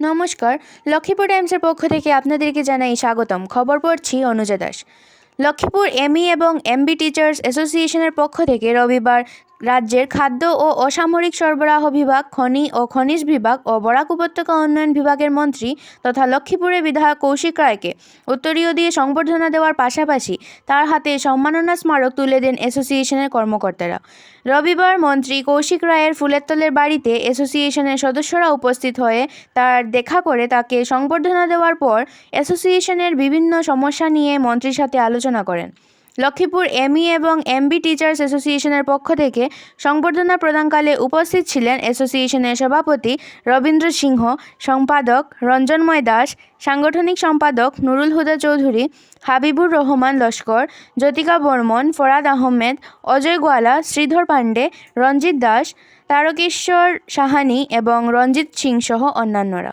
নমস্কার, লক্ষ্মীপুর টাইমসের পক্ষ থেকে আপনাদেরকে জানাই স্বাগতম। খবর পড়ছি অনুজা দাস। লক্ষ্মীপুর এমই এবং এমবি টিচার্স অ্যাসোসিয়েশনের পক্ষ থেকে রবিবার রাজ্যের খাদ্য ও অসামরিক সরবরাহ বিভাগ, খনি ও খনিজ বিভাগ ও বরাক উপত্যকা উন্নয়ন বিভাগের মন্ত্রী তথা লক্ষ্মীপুরের বিধায়ক কৌশিক রায়কে উত্তরীয় দিয়ে সংবর্ধনা দেওয়ার পাশাপাশি তার হাতে সম্মাননা স্মারক তুলে দেন অ্যাসোসিয়েশনের কর্মকর্তারা। রবিবার মন্ত্রী কৌশিক রায়ের ফুলেরতলের বাড়িতে অ্যাসোসিয়েশনের সদস্যরা উপস্থিত হয়ে তার দেখা করে তাকে সংবর্ধনা দেওয়ার পর অ্যাসোসিয়েশনের বিভিন্ন সমস্যা নিয়ে মন্ত্রীর সাথে আলোচনা করেন। লক্ষ্মীপুর এমই এবং এমবি টিচার্স অ্যাসোসিয়েশনের পক্ষ থেকে সংবর্ধনা প্রদানকালে উপস্থিত ছিলেন অ্যাসোসিয়েশনের সভাপতি রবীন্দ্র সিংহ, সম্পাদক রঞ্জনময় দাস, সাংগঠনিক সম্পাদক নুরুল হুদা চৌধুরী, হাবিবুর রহমান লস্কর, জ্যোতিকা বর্মন, ফরাদ আহমেদ, অজয় গোয়ালা, শ্রীধর পাণ্ডে, রঞ্জিত দাস, তারকেশ্বর সাহানি এবং রঞ্জিত সিং সহ অন্যান্যরা।